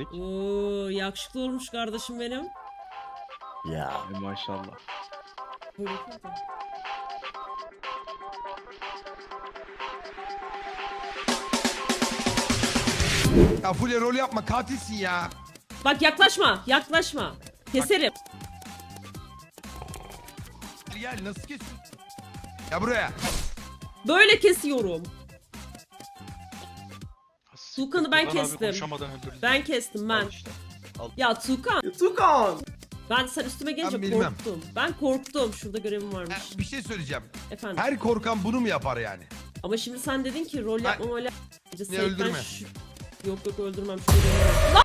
ettik. Oo, yakışıklı olmuş kardeşim benim. Ya. Maşallah. Yapıyor. Ya Fulya rol yapma katilsin ya. Bak yaklaşma, yaklaşma. Keserim. Gel gel nasıl kesiyorsun? Ya buraya. Böyle kesiyorum. Tuğkan'ı ben Tuğkan abi kestim. konuşamadan öldürdü. Ben kestim ben. Al işte. Ya Tuğkan, Tukan. ben sen üstüme gelince Ben bilmem. korktum. Ben korktum. Şurada görevim Ha, varmış. bir şey söyleyeceğim. Efendim. Her korkan bunu mu yapar yani? Ama şimdi sen dedin ki rol Ben- yapmam öyle. Ya öldürme. Yok yok öldürmem. Şurada görevim var. Lan!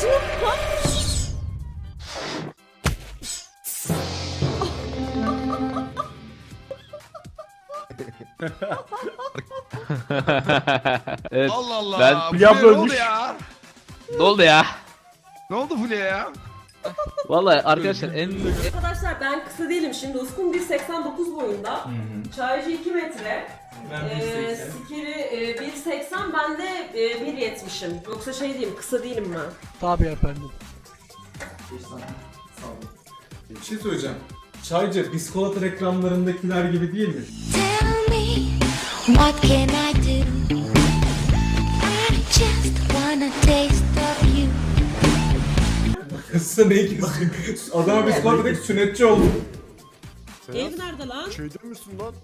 Tuğkan! evet. Allah Allah. ben- Fulya Fulya ne oldu ölmüş. ya? Ne oldu ya? Ne oldu Fulya ya? Vallahi arkadaşlar en Arkadaşlar ben kısa değilim şimdi. Ufkum 1.89 boyunda. Çaycı 2 metre. Ee, Sikiri e, 1.80 ben de e, 1.70'im. Yoksa şey diyeyim kısa değilim ben. Tabii efendim. Bir şey söyleyeceğim. Çaycı biskolata reklamlarındakiler gibi değil mi? What can I do? I just wanna taste of you. Kızsa neyi kesin? Adama biskolata dedik sünnetçi oldu. Ev nerede lan? Şeyde misin lan?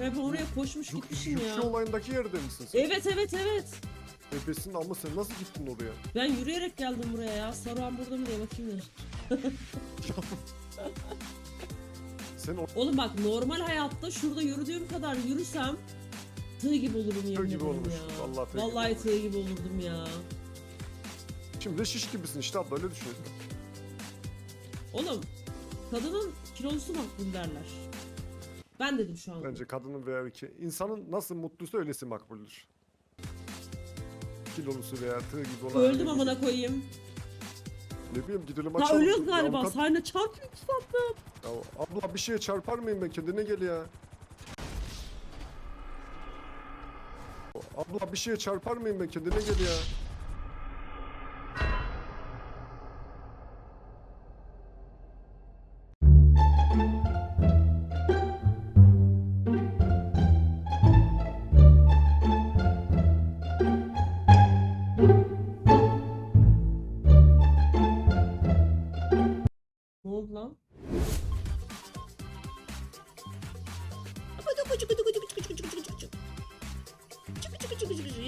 Ya ben oraya koşmuş gitmişim ya. Şu olayındaki yerde misin sen? Evet evet evet. Bebesin ama sen nasıl gittin oraya? Ben yürüyerek geldim buraya ya. Saruhan burada mı diye bakayım ya. Sen o Oğlum bak normal hayatta şurada yürüdüğüm kadar yürüsem tığ gibi olurum yemin gibi ederim olmuş. ya. Vallahi tığ gibi Vallahi olmuş. tığ gibi olurdum ya. şimdi de şiş gibisin işte abla öyle düşünüyorsun. Oğlum kadının kilosu makbul derler. Ben dedim şu an. Bence kadının veya iki insanın nasıl mutluysa öylesi makbuldür. Kilolusu veya tığ gibi olan. Öldüm amına koyayım. Ne bileyim gidelim Ha açalım. ölüyoruz galiba. avukat- Sayna çarpıyor sandım. Ya abla bir şeye çarpar mıyım ben kendine gel ya. Abla bir şeye çarpar mıyım ben kendine gel ya. Ne oldu lan?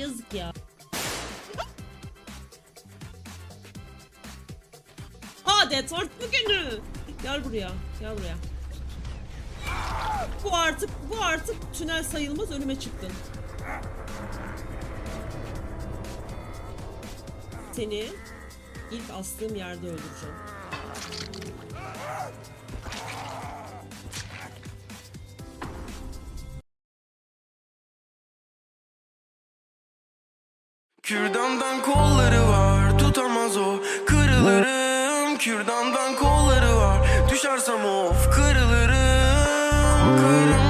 Yazık ya. Adet art bugünü. Gel buraya. Gel buraya. Bu artık bu artık tünel sayılmaz önüme çıktın. Seni ilk astığım yerde öldüreceğim. Kürdandan kolları var tutamaz o. Kırılırım Kürdandan kolları var. Düşersem of kırılırım Kırım